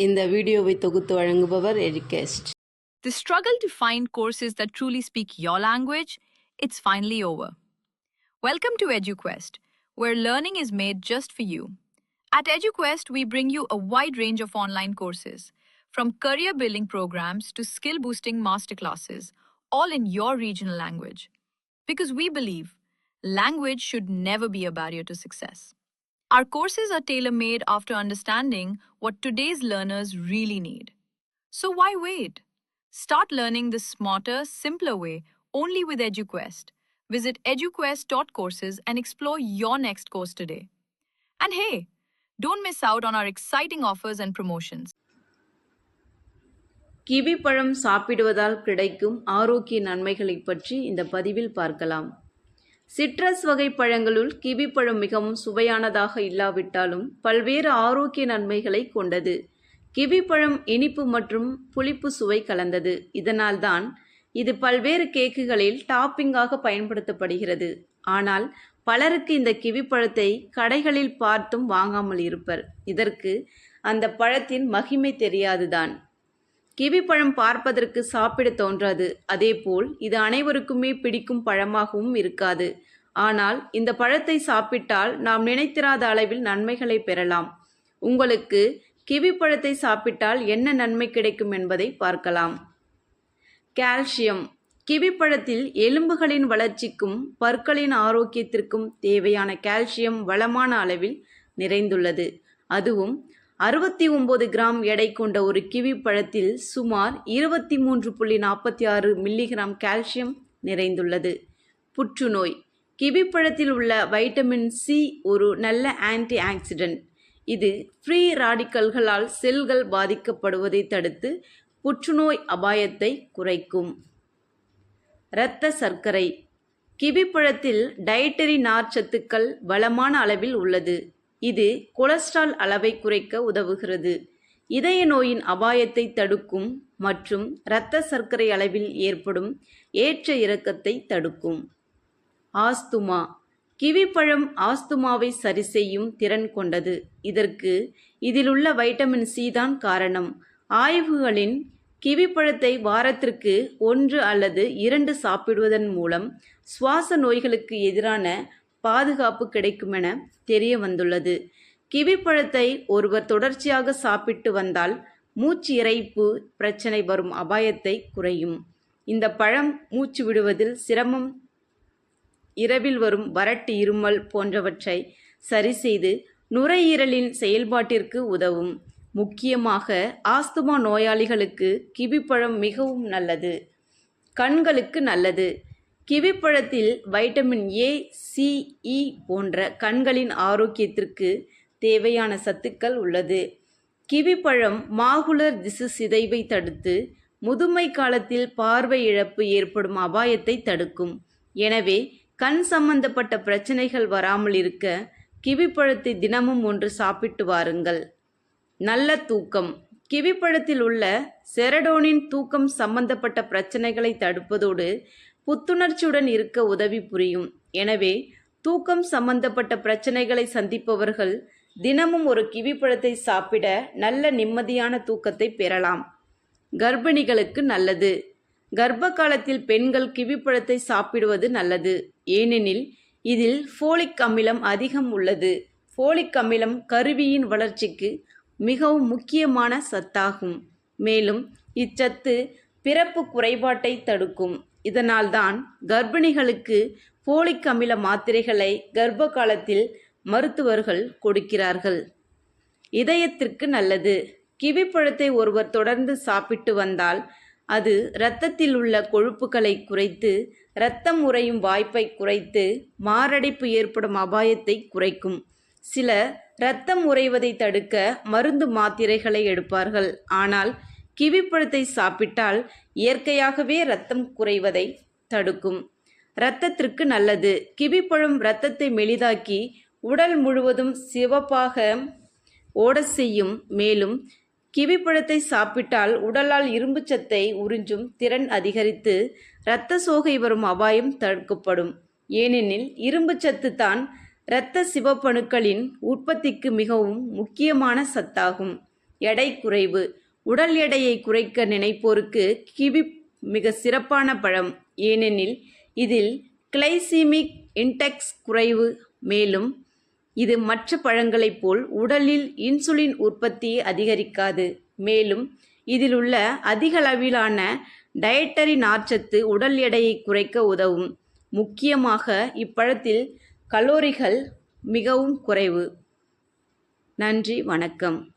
இந்த வீடியோவை தொகுத்து வழங்குபவர் எஜுகேஸ்ட் The struggle to find courses that truly speak your language, it's finally over. Welcome to EduQuest, where learning is made just for you. At EduQuest, we bring you a wide range of online courses, from career building programs to skill boosting masterclasses, all in your regional language. Because we believe language should never be a barrier to success. Our courses are tailor made after understanding what today's learners really need. So why wait? Start learning the smarter, simpler way only with EduQuest. Visit eduquest.courses and explore your next course today. And hey, don't miss out on our exciting offers and promotions. Kiwi பழம் சாப்பிடுவதால் கிடைக்கும் ஆரோக்கிய நன்மைகளைப் பற்றி இந்த பதிவில் பார்க்கலாம் citrus வகை பழங்களுள் kiwi பழம் மிகவும் சுவையானதாக இல்லாவிட்டாலும் பல்வேறு ஆரோக்கிய நன்மைகளை கொண்டது. கிவி பழம் இனிப்பு மற்றும் புளிப்பு சுவை கலந்தது. இதனால்தான் இது பல்வேறு கேக்குகளில் டாப்பிங்காக பயன்படுத்தப்படுகிறது. ஆனால் பலருக்கு இந்த கிவி பழத்தை கடைகளில் பார்த்தும் வாங்காமல் இருப்பர். இதற்கு அந்த பழத்தின் மகிமை தெரியாதுதான். கிவி பழம் பார்ப்பதற்கு சாப்பிட தோன்றாது. அதேபோல் இது அனைவருக்குமே பிடிக்கும் பழமாகவும் இருக்காது. ஆனால் இந்த பழத்தை சாப்பிட்டால் நாம் நினைத்திராத அளவில் நன்மைகளை பெறலாம். உங்களுக்கு கிவி பழத்தை சாப்பிட்டால் என்ன நன்மை கிடைக்கும் என்பதை பார்க்கலாம். கால்சியம். கிவி பழத்தில் எலும்புகளின் வளர்ச்சிக்கும் பற்களின் ஆரோக்கியத்திற்கும் தேவையான கால்சியம் வளமான அளவில் நிறைந்துள்ளது. அதுவும் அறுபத்தி ஒன்பது கிராம் எடை கொண்ட ஒரு கிவி பழத்தில் சுமார் இருபத்தி மூன்று புள்ளி நாற்பத்தி ஆறு மில்லிகிராம் கால்சியம் நிறைந்துள்ளது. புற்றுநோய். கிவி பழத்தில் உள்ள வைட்டமின் சி ஒரு நல்ல ஆன்டி ஆக்சிடென்ட் இது ஃப்ரீ ராடிக்கல்களால் செல்கள் பாதிக்கப்படுவதை தடுத்து புற்றுநோய் அபாயத்தை குறைக்கும். இரத்த சர்க்கரை. கிவி பழத்தில் டயட்டரி நார்ச்சத்துக்கள் வளமான அளவில் உள்ளது. இது கொலஸ்ட்ரால் அளவை குறைக்க உதவுகிறது. இதய நோயின் அபாயத்தை தடுக்கும் மற்றும் இரத்த சர்க்கரை அளவில் ஏற்படும் ஏற்ற இறக்கத்தை தடுக்கும். ஆஸ்துமா. கிவிப்பழம் ஆஸ்துமாவை சரி செய்யும் திறன் கொண்டது. இதற்கு இதிலுள்ள வைட்டமின் சி தான் காரணம். ஆய்வுகளின் கிவிப்பழத்தை வாரத்திற்கு ஒன்று அல்லது இரண்டு சாப்பிடுவதன் மூலம் சுவாச நோய்களுக்கு எதிரான பாதுகாப்பு கிடைக்குமென தெரிய வந்துள்ளது. கிவி பழத்தை ஒருவர் தொடர்ச்சியாக சாப்பிட்டு வந்தால் மூச்சு இறைப்பு பிரச்சனை வரும் அபாயத்தை குறையும். இந்த பழம் மூச்சு விடுவதில் சிரமம் இரவில் வரும் வறட்டு இருமல் போன்றவற்றை சரி செய்து நுரையீரலின் செயல்பாட்டிற்கு உதவும். முக்கியமாக ஆஸ்துமா நோயாளிகளுக்கு கிவிப்பழம் மிகவும் நல்லது. கண்களுக்கு நல்லது. கிவிப்பழத்தில் வைட்டமின் ஏ சி இ போன்ற கண்களின் ஆரோக்கியத்திற்கு தேவையான சத்துக்கள் உள்ளது. கிவிப்பழம் மாகுலர் திசு சிதைவை தடுத்து முதுமை காலத்தில் பார்வை இழப்பு ஏற்படும் அபாயத்தை தடுக்கும். எனவே கண் சம்பந்தப்பட்ட பிரச்சனைகள் வராமல் இருக்க கிவிப்பழத்தை தினமும் ஒன்று சாப்பிட்டு வாருங்கள். நல்ல தூக்கம். கிவிப்பழத்தில் உள்ள செரடோனின் தூக்கம் சம்பந்தப்பட்ட பிரச்சனைகளை தடுப்பதோடு புத்துணர்ச்சியுடன் இருக்க உதவி புரியும். எனவே தூக்கம் சம்பந்தப்பட்ட பிரச்சனைகளை சந்திப்பவர்கள் தினமும் ஒரு கிவிப்பழத்தை சாப்பிட நல்ல நிம்மதியான தூக்கத்தை பெறலாம். கர்ப்பிணிகளுக்கு நல்லது. கர்ப்ப காலத்தில் பெண்கள் கிவிப்பழத்தை சாப்பிடுவது நல்லது. ஏனெனில் இதில் ஃபோலிக் அமிலம் அதிகம் உள்ளது. ஃபோலிக் அமிலம் கருவியின் வளர்ச்சிக்கு மிகவும் முக்கியமான சத்தாகும். மேலும் இச்சத்து பிறப்பு குறைபாட்டை தடுக்கும். இதனால்தான் கர்ப்பிணிகளுக்கு போலிக் அமில மாத்திரைகளை கர்ப்ப காலத்தில் மருத்துவர்கள் கொடுக்கிறார்கள். இதயத்திற்கு நல்லது. கிவி பழத்தை ஒருவர் தொடர்ந்து சாப்பிட்டு வந்தால் அது இரத்தத்தில் உள்ள கொழுப்புகளை குறைத்து இரத்தம் உறையும் வாய்ப்பை குறைத்து மாரடைப்பு ஏற்படும் அபாயத்தை குறைக்கும். சில இரத்தம் உறைவதை தடுக்க மருந்து மாத்திரைகளை எடுப்பார்கள். ஆனால் கிவிப்பழத்தை சாப்பிட்டால் இயற்கையாகவே இரத்தம் குறைவதை தடுக்கும். இரத்தத்திற்கு நல்லது. கிவிப்பழம் இரத்தத்தை மெலிதாக்கி உடல் முழுவதும் சிவப்பாக ஓட செய்யும். மேலும் கிவிப்பழத்தை சாப்பிட்டால் உடலால் இரும்புச்சத்தை உறிஞ்சும் திறன் அதிகரித்து இரத்த சோகை வரும் அபாயம் தடுக்கப்படும். ஏனெனில் இரும்புச்சத்து தான் இரத்த சிவப்பணுக்களின் உற்பத்திக்கு மிகவும் முக்கியமான சத்தாகும். எடை குறைவு. உடல் எடையை குறைக்க நினைப்போருக்கு கிவி மிக சிறப்பான பழம். ஏனெனில் இதில் கிளைசிமிக் இன்டெக்ஸ் குறைவு. மேலும் இது மற்ற பழங்களைப் போல் உடலில் இன்சுலின் உற்பத்தியை அதிகரிக்காது. மேலும் இதில் உள்ள அதிக அளவிலான டயட்டரி நார்ச்சத்து உடல் எடையை குறைக்க உதவும். முக்கியமாக இப்பழத்தில் கலோரிகள் மிகவும் குறைவு. நன்றி வணக்கம்.